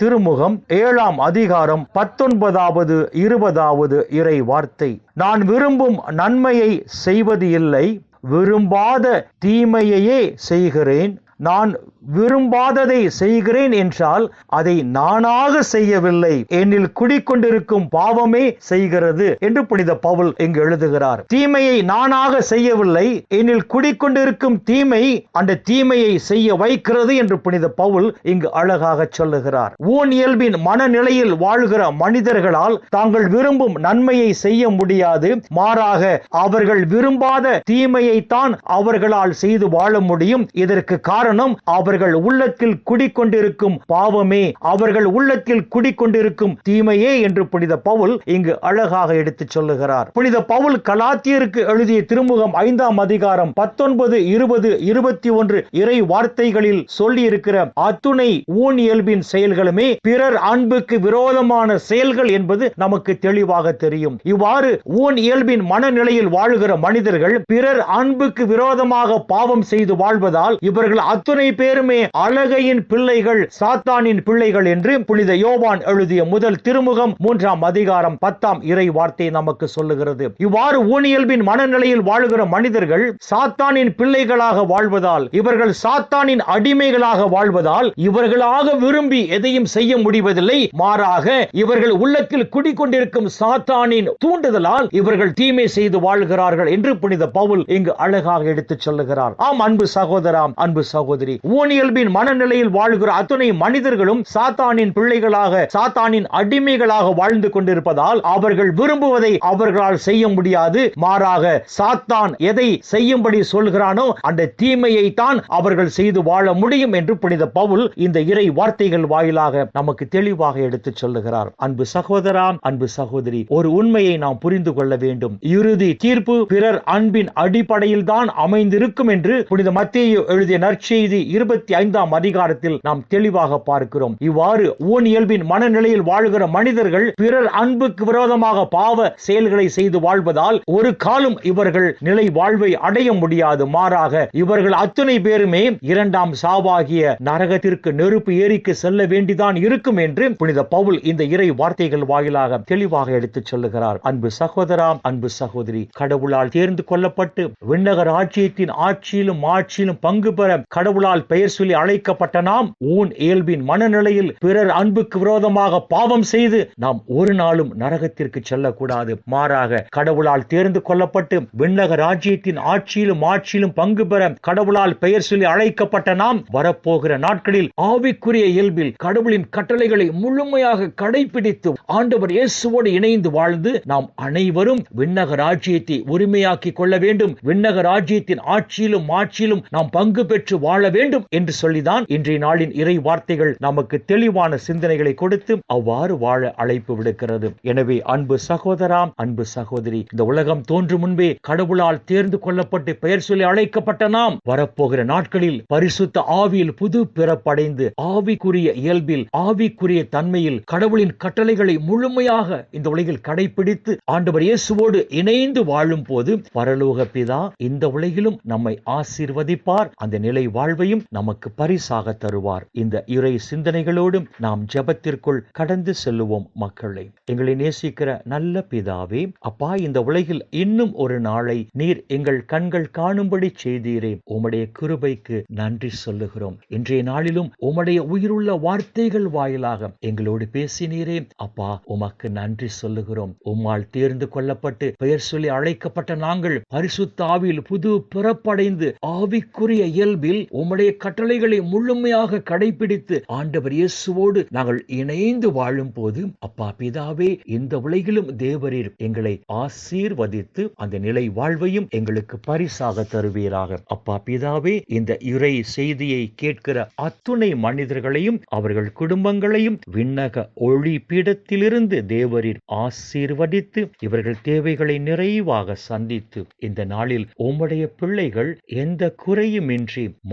திருமுகம் ஏழாம் அதிகாரம் பத்தொன்பதாவது இருபதாவது இறை வார்த்தை. நான் விரும்பும் நன்மையை செய்வது இல்லை விரும்பாத தீமையையே செய்கிறேன். நான் விரும்பாததை செய்கிறேன் என்றால் அதை நானாக செய்யவில்லை. என்னில் குடிக்கொண்டிருக்கும் பாவமே செய்கிறது என்று புனித பவுல் இங்கு எழுதுகிறார். தீமையை நானாக செய்யவில்லை. என்னில் குடிக்கொண்டிருக்கும் தீமை அந்த தீமையை செய்ய வைக்கிறது என்று புனித பவுல் இங்கு அழகாக சொல்லுகிறார். ஊன் இயல்பின் மனநிலையில் வாழ்கிற மனிதர்களால் தாங்கள் விரும்பும் நன்மையை செய்ய முடியாது. மாறாக அவர்கள் விரும்பாத தீமையை தான் அவர்களால் செய்து வாழ முடியும். இதற்கு காரணம் காரணம் அவர்கள் உள்ளத்தில் குடிக்கொண்டிருக்கும் பாவமே அவர்கள் உள்ளத்தில் குடிக்கொண்டிருக்கும் தீமையே என்று புனித பவுல் இங்கு அழகாக எடுத்துச் சொல்லுகிறார். புனித பவுல் கலாத்தியருக்கு எழுதிய திருமுகம் ஐந்தாம் அதிகாரம் பத்தொன்பது இருபது இருபத்தி ஒன்று இறை வார்த்தைகளில் சொல்லி இருக்கிற அத்துணை ஊன் இயல்பின் செயல்களுமே பிறர் அன்புக்கு விரோதமான செயல்கள் என்பது நமக்கு தெளிவாக தெரியும். இவ்வாறு ஊன் இயல்பின் மனநிலையில் வாழுகிற மனிதர்கள் பிறர் அன்புக்கு விரோதமாக பாவம் செய்து வாழ்வதால் இவர்கள் அத்துணை பேருமே அழகையின் பிள்ளைகள் சாத்தானின் பிள்ளைகள் என்று புனித யோவான் எழுதிய முதல் திருமுகம் மூன்றாம் அதிகாரம் பத்தாம் இறை வார்த்தை நமக்கு சொல்லுகிறது. இவ்வாறு ஊனியல்பின் மனநிலையில் வாழுகிற மனிதர்கள் சாத்தானின் பிள்ளைகளாக வாழ்வதால் இவர்கள் சாத்தானின் அடிமைகளாக வாழ்வதால் இவர்களாக விரும்பி எதையும் செய்ய முடிவதில்லை. மாறாக இவர்கள் உள்ளத்தில் குடிக்கொண்டிருக்கும் சாத்தானின் தூண்டுதலால் இவர்கள் தீமை செய்து வாழ்கிறார்கள் என்று புனித பவுல் இங்கு அழகாக எடுத்துச் சொல்லுகிறார். ஆம் அன்பு சகோதராம் அன்பு சகோதரி சகோதரி. ஊனியல்பின் மனநிலையில் வாழ்கிற அத்தனை மனிதர்களும் சாத்தானின் பிள்ளைகளாக சாத்தானின் அடிமைகளாக வாழ்ந்து கொண்டிருப்பதால் அவர்கள் விரும்புவதை அவர்களால் செய்ய முடியாது. மாறாக சாத்தான் எதை செய்யும்படி சொல்கிறானோ அந்த தீமையை தான் அவர்கள் செய்து வாழ முடியும் என்று புனித பவுல் இந்த இறை வார்த்தைகள் வாயிலாக நமக்கு தெளிவாக எடுத்துச் சொல்லுகிறார். அன்பு சகோதரா அன்பு சகோதரி ஒரு உண்மையை நாம் புரிந்து கொள்ள வேண்டும். இறுதி தீர்ப்பு பிறர் அன்பின் அடிப்படையில் தான் அமைந்திருக்கும் என்று புனித மத்திய எழுதிய நற்செய்தி இருபத்தி ஐந்தாம் அதிகாரத்தில் நாம் தெளிவாக பார்க்கிறோம். இவ்வாறு ஊன் இயல்பின் மனநிலையில் வாழ்கிற மனிதர்கள் பிறர் அன்புக்கு விரோதமாக பாவ செயல்களை செய்து வாழ்வதால் ஒரு காலம் இவர்கள் நிலை வாழ்வை அடைய முடியாது. மாறாக இவர்கள் அத்தனை பேருமே இரண்டாம் சாவாகிய நரகத்திற்கு நெருப்பு ஏரிக்கு செல்ல வேண்டிதான் இருக்கும் என்று புனித பவுல் இந்த இறை வார்த்தைகள் வாயிலாக தெளிவாக எடுத்துச் சொல்லுகிறார். அன்பு சகோதரா அன்பு சகோதரி கடவுளால் தேர்ந்து கொள்ளப்பட்டு விண்ணகர் ஆட்சியத்தின் ஆட்சியிலும் ஆட்சியிலும் பங்கு பெற கடவுளால் பெயர் சொல்லி அழைக்கப்பட்ட நாம் ஊன் இயல்பின் மனநிலையில் பிறர் அன்புக்கு விரோதமாக பாவம் செய்து நாம் ஒரு நாளும் நரகத்திற்கு செல்லக்கூடாது. மாறாக கடவுளால் தேர்ந்து கொள்ளப்பட்டு விண்ணக ராஜ்யத்தின் ஆட்சியிலும் ஆட்சியிலும் பங்கு பெற கடவுளால் பெயர் சொல்லி அழைக்கப்பட்ட நாம் வரப்போகிற நாட்களில் ஆவிக்குரிய இயல்பில் கடவுளின் கட்டளைகளை முழுமையாக கடைபிடித்து ஆண்டவர் இயேசுவோடு இணைந்து வாழ்ந்து நாம் அனைவரும் விண்ணக ராஜ்யத்தை உரிமையாக்கி கொள்ள வேண்டும். விண்ணக ராஜ்யத்தின் ஆட்சியிலும் ஆட்சியிலும் நாம் பங்கு பெற்று வாழ வேண்டும் என்று சொல்லிதான் இன்றைய நாளின் இறை வார்த்தைகள் நமக்கு தெளிவான சிந்தனைகளை கொடுத்து அவ்வாறு வாழ அழைப்பு விடுக்கிறது. எனவே அன்பு சகோதராம் அன்பு சகோதரி இந்த உலகம் தோன்றும் முன்பே கடவுளால் தேர்ந்து கொள்ளப்பட்டு பெயர் சொல்லி அழைக்கப்பட்ட நாம் வரப்போகிற நாட்களில் பரிசுத்த ஆவியில் புது பிறப்படைந்து ஆவிக்குரிய இயல்பில் ஆவிக்குரிய தன்மையில் கடவுளின் கட்டளைகளை முழுமையாக இந்த உலகில் கடைபிடித்து ஆண்டவர் இயேசுவோடு இணைந்து வாழும் போது பரலோக பிதா இந்த உலகிலும் நம்மை ஆசீர்வதிப்பார். அந்த நிலை வாழ்வையும் நமக்கு பரிசாக தருவார். இந்த இறை சிந்தனைகளோடும் நாம் ஜெபத்திற்குள் கடந்து செல்லுவோம் மக்களை. எங்களை நேசிக்கிற நல்ல பிதாவே அப்பா இந்த உலகில் இன்னும் ஒரு நாளை நீர் எங்கள் கண்கள் காணும்படி செய்தீரே. உம்முடைய கிருபைக்கு நன்றி சொல்லுகிறோம். இன்றைய நாளிலும் உம்முடைய உயிருள்ள வார்த்தைகள் வாயிலாக எங்களோடு பேசினீரே. அப்பா உமக்கு நன்றி சொல்லுகிறோம். உம்மால் தேர்ந்து கொள்ளப்பட்டு பெயர் சொல்லி அழைக்கப்பட்ட நாங்கள் பரிசுத்தாவில் புது பிறப்படைந்து ஆவிக்குரிய இயல்பில் உம்முடைய கட்டளைகளை முழுமையாக கடைபிடித்து ஆண்டவர் இயேசுவோடு நாங்கள் இணைந்து வாழும் போது அப்பா பிதாவே இந்த உலகிலும் தேவரீர் எங்களை ஆசீர்வதித்து அந்த நிலை வாழ்வையும் எங்களுக்கு பரிசாக தருவீராக. அப்பா பிதாவே இந்த இறை செய்தியை கேட்கிற அத்துணை மனிதர்களையும் அவர்கள் குடும்பங்களையும் விண்ணக ஒளி பீடத்திலிருந்து தேவரீர் ஆசீர்வதித்து இவர்கள் தேவைகளை நிறைவாக சந்தித்து இந்த நாளில் உம்முடைய பிள்ளைகள் எந்த குறையுமின்றி